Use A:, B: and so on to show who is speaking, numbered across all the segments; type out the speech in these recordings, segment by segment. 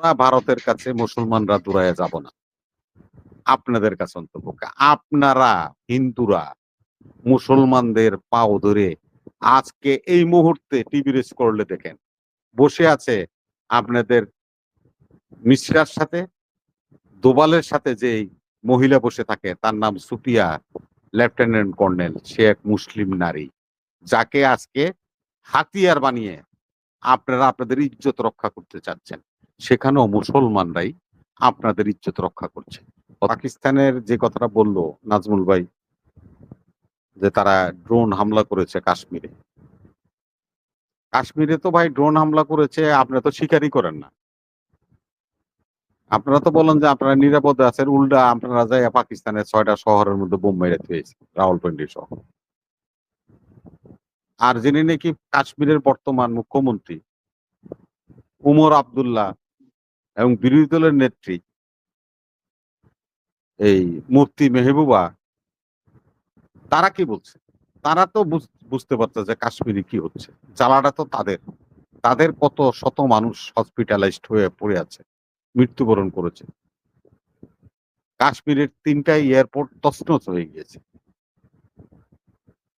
A: আমরা ভারতের কাছে মুসলমানরা দূরায় যাব না। আপনাদের কাছে অন্তপক্ষে আপনারা, হিন্দুরা, মুসলমানদের পাও ধরে আজকে এই মুহূর্তে টিভি রেস করলে দেখেন, বসে আছে আপনাদের মিশ্রার সাথে, দোবালের সাথে যে মহিলা বসে থাকে, তার নাম সুপিয়া, লেফটেন্যান্ট কর্নেল, সে এক মুসলিম নারী, যাকে আজকে হাতিয়ার বানিয়ে আপনারা আপনাদের ইজ্জত রক্ষা করতে চাচ্ছেন। সেখানেও মুসলমানরাই আপনাদের ইজ্জত রক্ষা করছে। পাকিস্তানের যে কথাটা বলল নাজমুল ভাই, যে তারা ড্রোন হামলা করেছে কাশ্মীরে। কাশ্মীরে তো ভাই ড্রোন হামলা করেছে, আপনারা তো স্বীকারই করেন না। আপনারা তো বলেন যে আপনারা নিরাপদে আছেন, উল্টা আপনারা যাই পাকিস্তানের ছয়টা শহরের মধ্যে বোম মেরে থুয়েছে রাওয়ালপিন্ডি সহ আর যিনি নাকি কাশ্মীরের বর্তমান মুখ্যমন্ত্রী, উমর আব্দুল্লাহ এবং বিরোধী দলের নেত্রী, এই মুফতি মেহবুবা, তারা কি বলছে? তারা তো বুঝ- বুঝতে পারছে যে কাশ্মীরে কি হচ্ছে। জ্বালাটা তো তাদের। তাদের কত শত মানুষ হসপিটালাইজড হয়ে পড়ে আছে, মৃত্যুবরণ করেছে। কাশ্মীরের তিনটাই এয়ারপোর্ট তছনছ হয়ে গিয়েছে।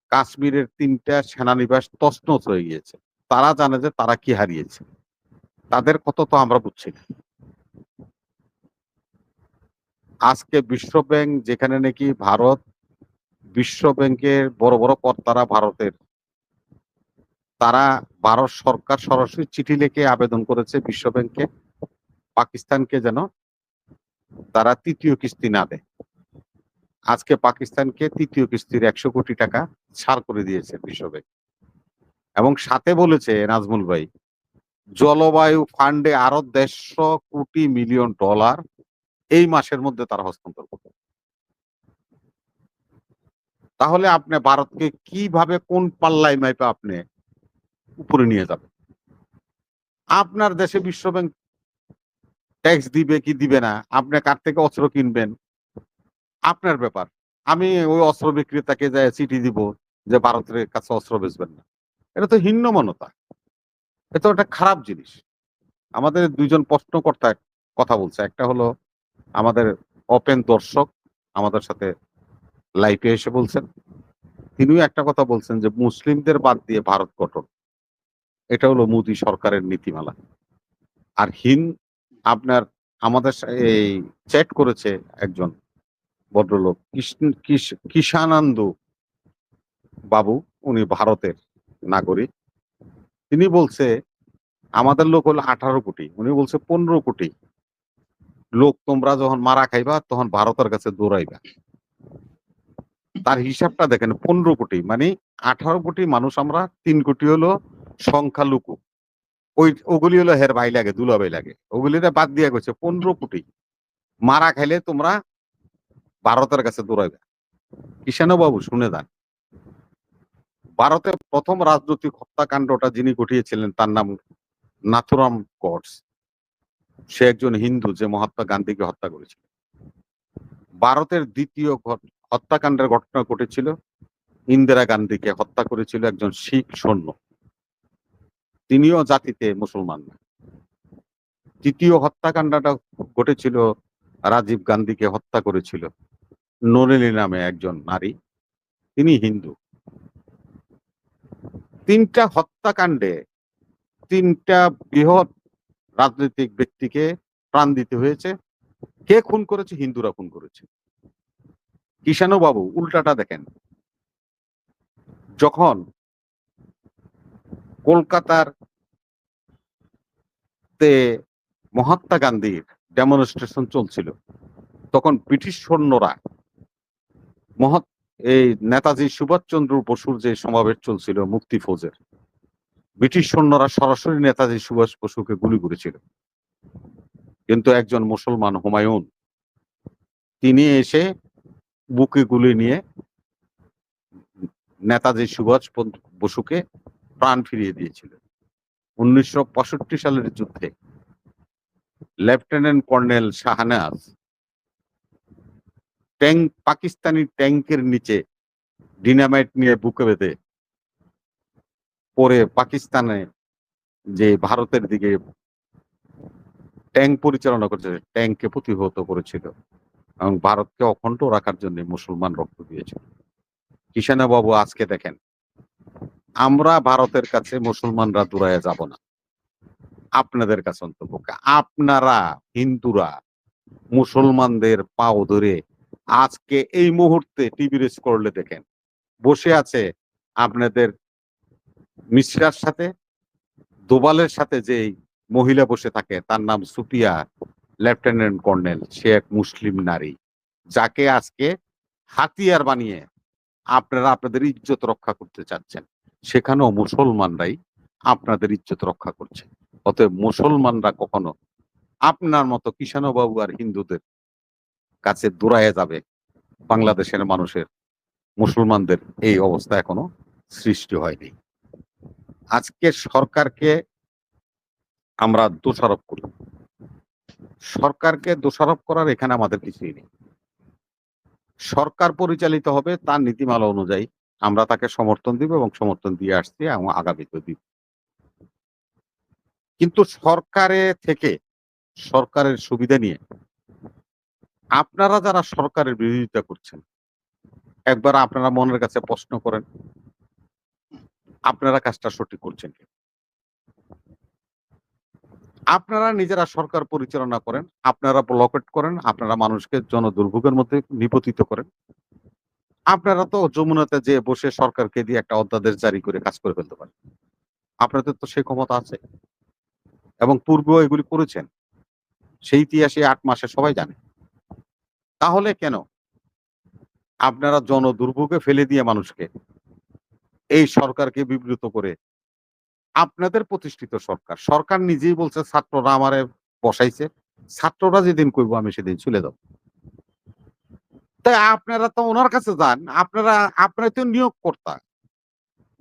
A: কাশ্মীরের তিনটা সেনানিবাস তছনছ হয়ে গিয়েছে। তারা জানে যে তারা কি হারিয়েছে। তাদের কত তো আমরা বুঝছি না। আজকে বিশ্ব ব্যাংক যেখানে নাকি ভারত বিশ্ব ব্যাংকের বড় বড় কর্তারা ভারতের, তারা ভারত সরকার সরাসরি চিঠি লিখে আবেদন করেছে বিশ্ব ব্যাংকে পাকিস্তানকে যেন তারা তৃতীয় কিস্তি না দেয়। আজকে পাকিস্তানকে তৃতীয় কিস্তির একশো কোটি টাকা ছাড় করে দিয়েছে বিশ্ব ব্যাংক এবং সাথে বলেছে নাজমুল ভাই, জলবায়ু ফান্ডে আরও দেড়শো কোটি মিলিয়ন ডলার এই মাসের মধ্যে তারা হস্তান্তর করবে। তাহলে আপনি ভারতকে কীভাবে কোন পাল্লাই মাইপে আপনি উপরে নিয়ে যাবেন? আপনার দেশে বিশ্ব ব্যাংক ট্যাক্স দিবে কি দিবে না? আপনি কার থেকে অস্ত্র কিনবেন? আপনার ব্যাপার। আমি ওই অস্ত্র বিক্রেতাকে যায় চিঠি দিব যে ভারতের কাছে অস্ত্র বেচবেন না। এটা তো হীনমনতা। এটা একটা খারাপ জিনিস। আমাদের দুইজন প্রশ্নকর্তা কথা বলছে। একটা হলো আমাদের ওপেন দর্শক আমাদের সাথে লাইভে এসে বলছেন। তিনিও একটা কথা বলছেন যে, মুসলিমদের বাদ দিয়ে ভারত গঠন। এটা হলো মোদী সরকারের নীতিমালা। আর হিন আপনার, আমাদের এই চ্যাট করেছে একজন ভদ্রলোক কিষানান্দ বাবু, উনি ভারতের নাগরিক। তিনি বলছে, আমাদের লোক হলো আঠারো কোটি, উনি বলছে পনেরো কোটি। লোক তোমরা যখন মারা খাইবা, তখন ভারতের কাছে দৌড়াইবা। তার হিসাবটা দেখেন, পনেরো কোটি মানে আঠারো কোটি মানুষ আমরা, তিন কোটি হলো সংখ্যালঘু। ওই, ওগুলি হলো হের ভাই লাগে, দুলা ভাই লাগে। ওগুলিতে বাদ দিয়া গেছে, পনেরো কোটি। মারা খাইলে তোমরা ভারতের কাছে দৌড়াইবে। বাবু শুনে যান। ভারতে প্রথম রাজনৈতিক হত্যাকাণ্ডটা যিনি ঘটিয়েছিলেন, তার নাম নাথুরাম গডস সে একজন হিন্দু যে মহাত্মা গান্ধীকে হত্যা করেছিল। ভারতের দ্বিতীয় হত্যাকাণ্ডের ঘটনা ঘটেছিল। ইন্দিরা গান্ধীকে হত্যা করেছিল একজন শিখ সৈন্য। তিনিও জাতিতে মুসলমান তৃতীয় হত্যাকাণ্ডটা ঘটেছিল, রাজীব গান্ধীকে হত্যা করেছিল নলিনী নামে একজন নারী। তিনি হিন্দু। তিনটা হত্যাকাণ্ডে তিনটা বৃহৎ রাজনৈতিক ব্যক্তিকে প্রাণ দিতে হয়েছে। কে খুন করেছে? হিন্দুরা খুন করেছে। কিষানু বাবু উল্টাটা দেখেন। যখন কলকাতার তে মহাত্মা গান্ধীর ডেমনস্ট্রেশন চলছিল, তখন ব্রিটিশ সৈন্যরা মহাত এই নেতাজি সুভাষচন্দ্র বসুর যে সমাবেশ চলছিল মুক্তি ফৌজের ব্রিটিশ সৈন্যরা সরাসরি নেতাজি সুভাষ বসুকে গুলি করেছিল। কিন্তু একজন মুসলমান হুমায়ুন, তিনি এসে বুকে গুলি নিয়ে নেতাজি সুভাষ বসুকে প্রাণ ফিরিয়ে দিয়েছিল। উনিশশো সালের যুদ্ধে lieutenant colonel Shahnaz tank, Pakistani ট্যাঙ্কের নিচে ডিনামাইট নিয়ে বুকে বেঁধে পরে পাকিস্তানে যে ভারতের দিকে ট্যাঙ্ক পরিচালনা করেছে ট্যাঙ্ককে প্রতিহত করেছিল এবং ভারতকে অখণ্ড রাখার জন্য মুসলমান রক্ত দিয়েছিল। কিষানা বাবু আজকে দেখেন, আমরা ভারতের কাছে মুসলমানরা দূরায় যাব না। আপনাদের কাছে অন্তপক্ষে আপনারা, হিন্দুরা, মুসলমানদের পাও ধরে আজকে এই মুহূর্তে টিভি রেস করলে দেখেন, বসে আছে আপনাদের মিশ্রার সাথে, দোবালের সাথে যে মহিলা বসে থাকে, তার নাম সুপিয়া লেফটেন্যান্ট কর্নেল, সে এক মুসলিম নারী, যাকে আজকে হাতিয়ার বানিয়ে আপনারা আপনাদের ইজ্জত রক্ষা করতে চাচ্ছেন। সেখানেও মুসলমানরাই আপনাদের ইজ্জত রক্ষা করছে। অতএব মুসলমানরা কখনো আপনার মতো কিষাণবাবু আর হিন্দুদের কাছে দূরায় যাবে, বাংলাদেশের মানুষের, মুসলমানদের এই অবস্থা এখনও সৃষ্টি হয়নি। আজকে সরকারকে আমরা দোষারোপ করি সরকারকে দোষারোপ করার এখানে আমাদের কিছুই নেই। সরকার পরিচালিত হবে তার নীতিমালা অনুযায়ী। আমরা তাকে সমর্থন দিব এবং সমর্থন দিয়ে আসছি এবং আগামীতে দিব। কিন্তু সরকারে থেকে সরকারের সুবিধা নিয়ে আপনারা যারা সরকারের বিরোধিতা করছেন, একবার আপনারা মনের কাছে প্রশ্ন করেন আপনারা কাজটা সঠিক করছেন কি আপনারা নিজেরা সরকার পরিচালনা করেন, আপনারা ব্লকেট করেন, আপনারা মানুষকে জনদুর্ভোগের মধ্যে নিপতিত করেন। আপনারা তো যমুনাতে যে বসে সরকারকে দিয়ে একটা অধ্যাদেশ জারি করে কাজ করে ফেলতে পারেন। আপনাদের তো সেই ক্ষমতা আছে। এবং পূর্বেও এগুলি করেছেন। সেই ইতিহাসে আট মাসে সবাই জানে। তাহলে কেন? আপনারা জনদুর্ভোগে ফেলে দিয়ে মানুষকে এই সরকারকে বিব্রত করে আপনাদের প্রতিষ্ঠিত সরকার। সরকার নিজেই বলছে ছাত্ররা আমারে বসাইছে। ছাত্ররা যেদিন কইব আমি সেদিন চলে যাব। তাই আপনারা তো ওনার কাছে যান। আপনারা আপনারা তো নিয়োগ কর্তা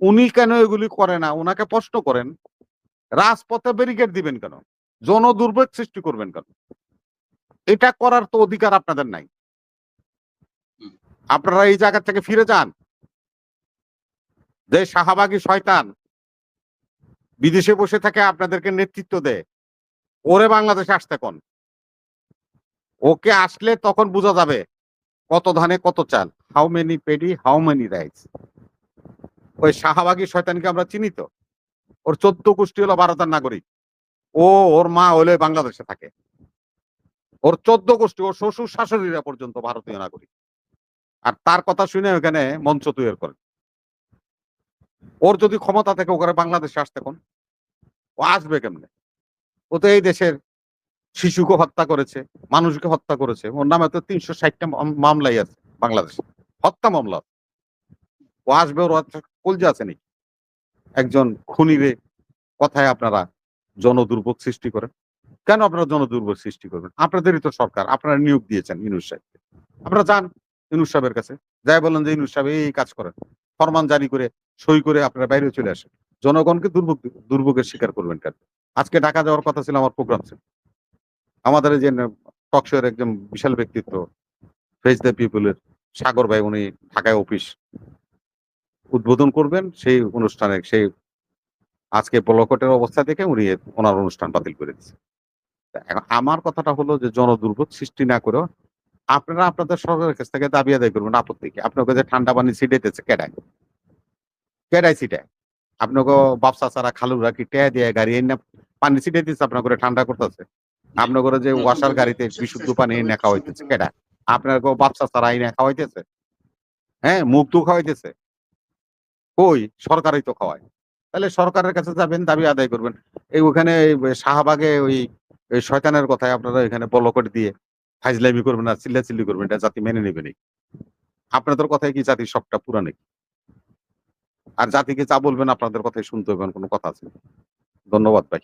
A: উনি কেন এগুলি করে না? ওনাকে প্রশ্ন করেন রাজপথে ব্যারিকেড দিবেন কেন? জনদুর্ভোগ সৃষ্টি করবেন কেন? এটা করার তো অধিকার আপনাদের নাই। আপনারা এই জায়গা থেকে ফিরে যান। যে শাহবাগী শয়তান বিদেশে বসে থাকে আপনাদেরকে নেতৃত্ব দেয়, ওরে বাংলাদেশে আসতে কোন? ওকে আসলে তখন বোঝা যাবে কত ধানে কত চাল how many paddy how many rice ওই শাহবাগী শয়তানকে আমরা চিনি তো? ওর চোদ্দ গোষ্ঠী হলো ভারতের নাগরিক। ও, ওর মা হলে বাংলাদেশে থাকে। ওর চোদ্দ গোষ্ঠী, ওর শ্বশুর শাশুড়িরা পর্যন্ত ভারতীয় নাগরিক। আর তার কথা শুনে ওখানে মঞ্চ তৈরি করেন ওর যদি ক্ষমতা থেকে ওখানে বাংলাদেশে আসতে কোন? ও আসবে কেমনে? ও তো এই দেশের শিশুকে হত্যা করেছে, মানুষকে হত্যা করেছে। ওর নামে তো তিনশো ষাটটা মামলাই আছে বাংলাদেশে। হত্যা মামলা ও আসবে, ওর কলজা আছে নাকি? একজন খুনিরে কথায় আপনারা জনদুর্ভোগ সৃষ্টি করেন। কেন আপনারা জনদুর্ভোগ সৃষ্টি করবেন? আপনাদেরই তো সরকার, আপনারা নিয়োগ দিয়েছেন ইনুস সাহেবকে। আপনারা যান ইনুস সাহেবের কাছে। যাই বলেন যে ইনুস সাহেব এই কাজ করেন। ফরমান জারি করে সই করে আপনারা বাইরে চলে আসেন। জনগণকে দুর্ভোগ দুর্ভোগের শিকার করবেন কেন? আজকে ঢাকা যাওয়ার কথা ছিল, আমার প্রোগ্রাম ছিল। আমাদের যে টকশোয়ের একজন বিশাল ব্যক্তিত্ব ফেস দ্য পিপুলের সাগর ভাই, উনি ঢাকায় অফিস উদ্বোধন করবেন। সেই অনুষ্ঠানে, সেই আজকে বলকটের অবস্থা দেখে উনি ওনার অনুষ্ঠান বাতিল করে দিচ্ছে আমার কথাটা হলো যে, জনদুর্ভোগ সৃষ্টি না করে আপনারা আপনাদের সরকারের কাছ থেকে দাবি আদায় করবেন, আপত্তি কি? আপনাকে যে ঠান্ডা পানি ছিটাইতেছে, কেডায়? কেডায় ছিটায় আপনাকে বাপসা ছাড়া খালুরা কি টেয়া দিয়ে গাড়ি এনে পানি ছিটাইতেছে আপনার করে ঠান্ডা করতেছে। আপনার করে যে ওয়াশার গাড়িতে বিশুদ্ধ পানি এনে খাওয়াইতেছে, কেডা? আপনার বাপসা ছাড়া এনে খাওয়াইতেছে? হ্যাঁ মুখ দু খাওয়াইতেছে। কই? সরকারই তো খাওয়ায়। তাহলে সরকারের কাছে যাবেন, দাবি আদায় করবেন। এই ওখানে শাহবাগে ওই শয়তানের কথায় আপনারা এখানে বলকট দিয়ে ফাইজলামি করবেন আর চিল্লাচিল্লি করবেন, এটা জাতি মেনে নেবে নাকি? আপনাদের কথায় কি জাতির সবটা পুরা নাকি? আর জাতিকে যা বলবেন আপনাদের কথাই শুনতে হবে কোনো কথা আছে ধন্যবাদ ভাই।